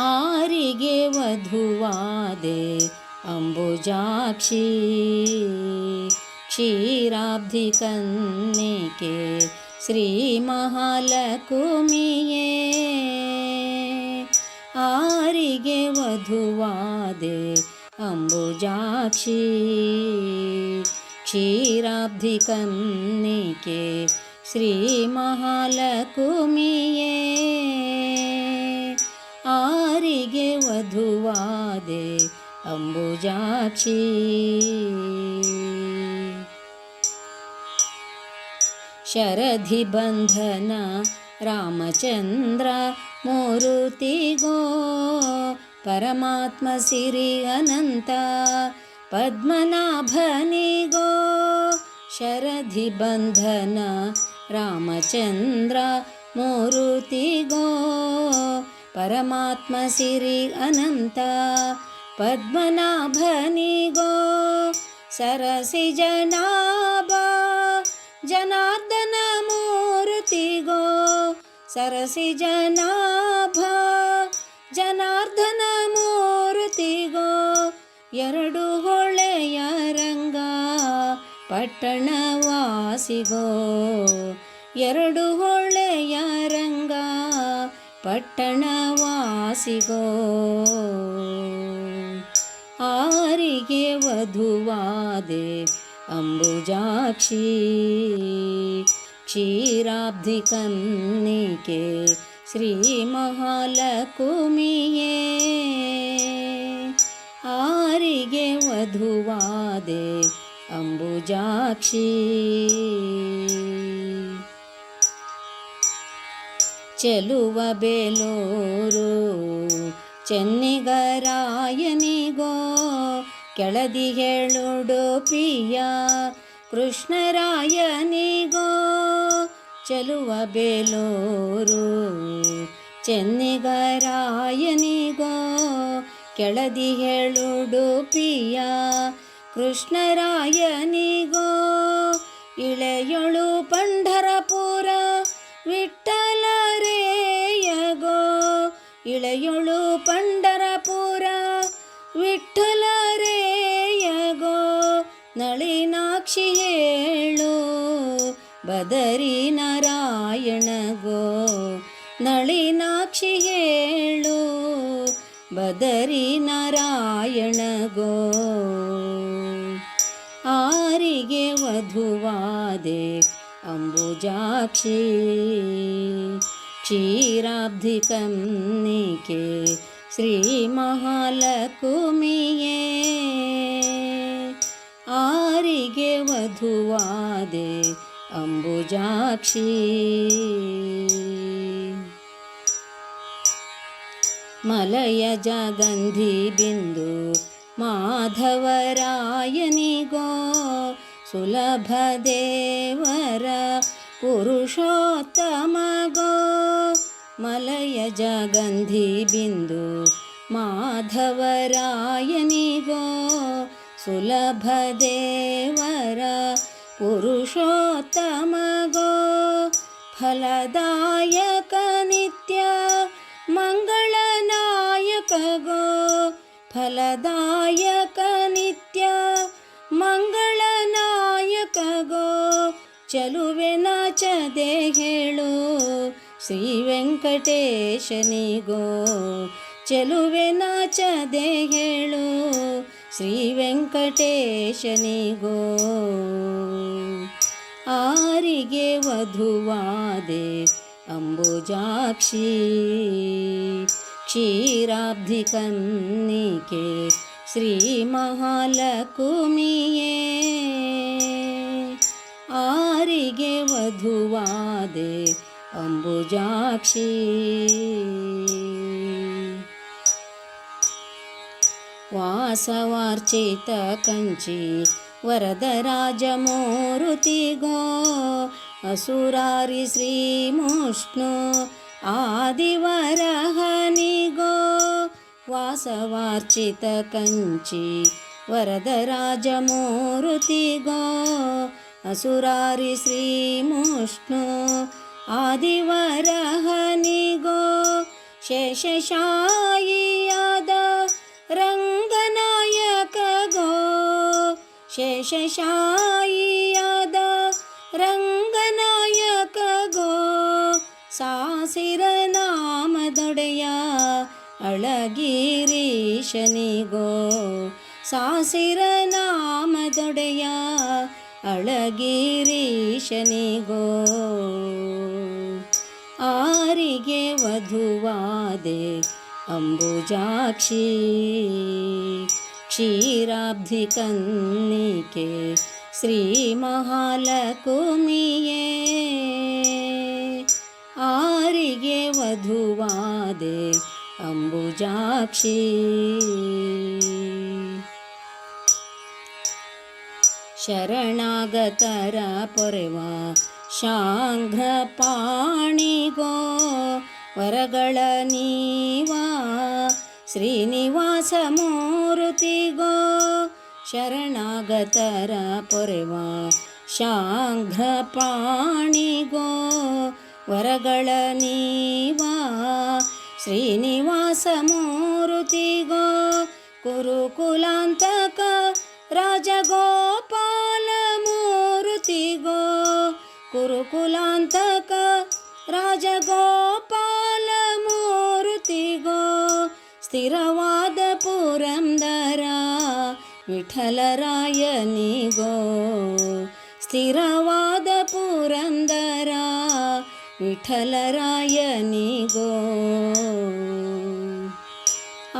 ಆರಿಗೆ ವಧುವಾದೆ ಅಂಬುಜಾಕ್ಷಿ ಕ್ಷೀರಾಬ್ಧಿ ಕನ್ನಿಕೆ ಶ್ರೀ ಮಹಾಲಕುಮಿಯೇ ಆರಿಗೆ ವಧುವಾದೆ ಅಂಬುಜಾಕ್ಷಿ ಕ್ಷೀರಾಬ್ಧಿ ಕನ್ನಿಕೆ ಶ್ರೀ ಮಹಾಲಕುಮಿಯೇ ಆರಿಗೆ ವಧುವಾದೆ ಅಂಬುಜಾಕ್ಷಿ ಶರಧಿ ಬಂಧನ ರಾಮಚಂದ್ರ ಮೂರುತಿಗೋ ಪರಮಾತ್ಮ ಸಿರಿ ಅನಂತ ಪದ್ಮನಾಭನಿಗೋ ಶರಧಿ ಬಂಧನ ರಾಮಚಂದ್ರ ಮೂರುತಿಗೋ ಪರಮಾತ್ಮ ಸಿರಿ ಅನಂತ, ಪದ್ಮನಾಭನಿಗೋ, ಸರಸಿ ಜನಾಭ, ಜನಾರ್ದನ ಮೂರ್ತಿಗೋ, ಸರಸಿ ಜನಾಭ, ಜನಾರ್ದನ ಮೂರ್ತಿಗೋ, ಎರಡು ಹೊಳೆಯ ರಂಗ ಪಟ್ಟಣವಾಸಿಗೋ ಎರಡು ಹೊಳೆಯ ರಂಗ. ಪಟ್ಟಣವಾಸಿಗೋ. ಆರಿಗೆ ವಧುವಾದೆ ಅಂಬುಜಾಕ್ಷಿ. ಕ್ಷೀರಾಬ್ಧಿ ಕನ್ನಿಕೆ ಶ್ರೀ ಮಹಾಲಕುಮಿಯೇ ಆರಿಗೆ ವಧುವಾದೆ ಅಂಬುಜಾಕ್ಷಿ. ಚೆಲುವ ಬೇಲೂರು. ಚೆನ್ನಿಗರಾಯನಿಗೋ, ಕೆಳದಿ ಹೇಳುಡು ಪ್ರಿಯ ಕೃಷ್ಣರಾಯನಿಗೋ. ಚೆಲುವ ಬೇಲೂರು, ಚೆನ್ನಿಗರಾಯನಿಗೋ, ಕೆಳದಿ ಹೇಳುಡು ಪ್ರಿಯ ಕೃಷ್ಣರಾಯನಿಗೋ. ಇಳೆಯೊಳು ಪಂಢರಪುರ ಬದರಿ ನಾರಾಯಣಗೋ ನಳಿನಾಕ್ಷಿ ಹೇಳು, ಬದರಿ ನಾರಾಯಣಗೋ. ಆರಿಗೆ ವಧುವಾದೆ ಅಂಬುಜಾಕ್ಷಿ, ಕ್ಷೀರಾಬ್ಧಿ ಕನ್ನಿಕೆ ಶ್ರೀ ಮಹಾಲಕುಮಿಯೇ ಆರಿಗೆ ವಧುವಾದೆ अम्बुजाक्षी। मलयजगन्धिबिन्दु बिन्दु माधवरायणि गो सुलभदेवरा पुरुषोत्तमगो मलयजगन्धिबिन्दु माधवरायनि गो सुलभदे ಪುರುಷೋತ್ತಮಗೋ ಫಲದಾಯಕ ನಿತ್ಯ ಮಂಗಳನಾಯಕಗೋ ಫಲದಾಯಕ ನಿತ್ಯ ಮಂಗಳನಾಯಕಗೋ ಚಲುವೆ ನಾಚದೆ ಹೇಳು ಶ್ರೀ ವೆಂಕಟೇಶನಿಗೋ ಚೆಲುವೆ ನಾಚದೆ ಹೇಳು ಶ್ರೀ ವೆಂಕಟೇಶನಿಗೋ. ಆರಿಗೆ ವಧುವಾದೆ ಅಂಬುಜಾಕ್ಷಿ. ಕ್ಷೀರಾಬ್ಧಿ ಕನ್ನಿಕೆ ಶ್ರೀ ಮಹಾಲಕುಮಿಯೇ ಆರಿಗೆ ವಧುವಾದೆ ಅಂಬುಜಾಕ್ಷಿ. ವಾಸವಾರ್ಚಿತ ಕಂಚಿ ವರದರಾಜಮೂರುತಿಗೋ ಅಸುರಾರಿ ಶ್ರೀಮುಷ್ಣು ಆದಿವರಹನಿಗೋ ವಾಸವಾರ್ಚಿತ ಕಂಚಿ ವರದರಾಜಮೂರುತಿಗೋ ಅಸುರಾರಿ ಶ್ರೀಮುಷ್ಣು ಆದಿವರಹನಿಗೋ ಶೇಷಶಾಯಿಯಾದ ಶೇಷಶಾಯಿಯಾದ ರಂಗನಾಯಕ ಗೋ ಸಾಸಿರ ನಾಮದೊಡೆಯ ಅಳಗಿರೀಶನಿಗೋ ಸಾಸಿರ ನಾಮದೊಡೆಯ ಅಳಗಿರೀಶನಿಗೋ ಆರಿಗೆ ವಧುವಾದೆ ಅಂಬುಜಾಕ್ಷಿ क्षीराब्धिकन्निके श्रीमहालकुम आरिगे वधुवादे अम्बुजाक्षी। शरणगतरपरे वा शाङ्घ्रपाणिगो वरगनी वा ಪಾಣಿಗೋ ವರಗಳ ನೀವಾ ಶ್ರೀನಿವಾಸ ಮೂರುತಿಗೋ ಶರಣಾಗತರ ಪೊರೆವ ಶಾಂಘ್ರ ಪಾಣಿಗೋ ವರಗಳ ನೀವಾ ಶ್ರೀನಿವಾಸ ಮೂರುತಿಗೋ ಕುರುಕುಲಾಂತಕ ರಾಜಗೋಪಾಲ ಮೂರುತಿಗೋ ಕುರುಕುಲಾಂತಕ ರಾಜಗೋಪಾಲ ಸ್ಥಿರವಾದ ಪುರಂದರ ವಿಠಲರಾಯನಿಗೋ ಸ್ಥಿರವಾದ ಪುರಂದರ ವಿಠಲರಾಯನಿಗೋ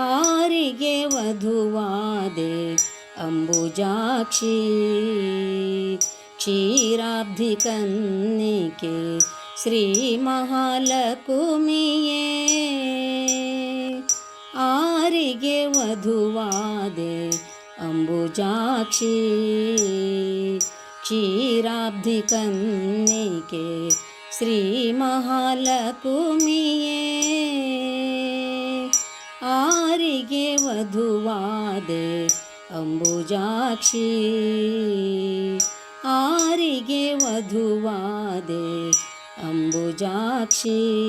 ಆರಿಗೆ ವಧುವಾದೆ ಅಂಬುಜಾಕ್ಷಿ ಕ್ಷೀರಾಬ್ಧಿ ಕನ್ನಿಕೆ ಶ್ರೀ ಮಹಾಲಕುಮಿಯೇ ಆರಿಗೆ ವಧುವಾದೆ ಅಂಬುಜಾಕ್ಷಿ. ಕ್ಷೀರಾಬ್ಧಿ ಕನ್ನಿಕೆ ಶ್ರೀ ಮಹಾಲಕುಮಿಯೇ ಆರಿಗೆ ವಧುವಾದೆ ಅಂಬುಜಾಕ್ಷಿ. ಆರಿಗೆ ವಧುವಾದೆ ಅಂಬುಜಾಕ್ಷಿ.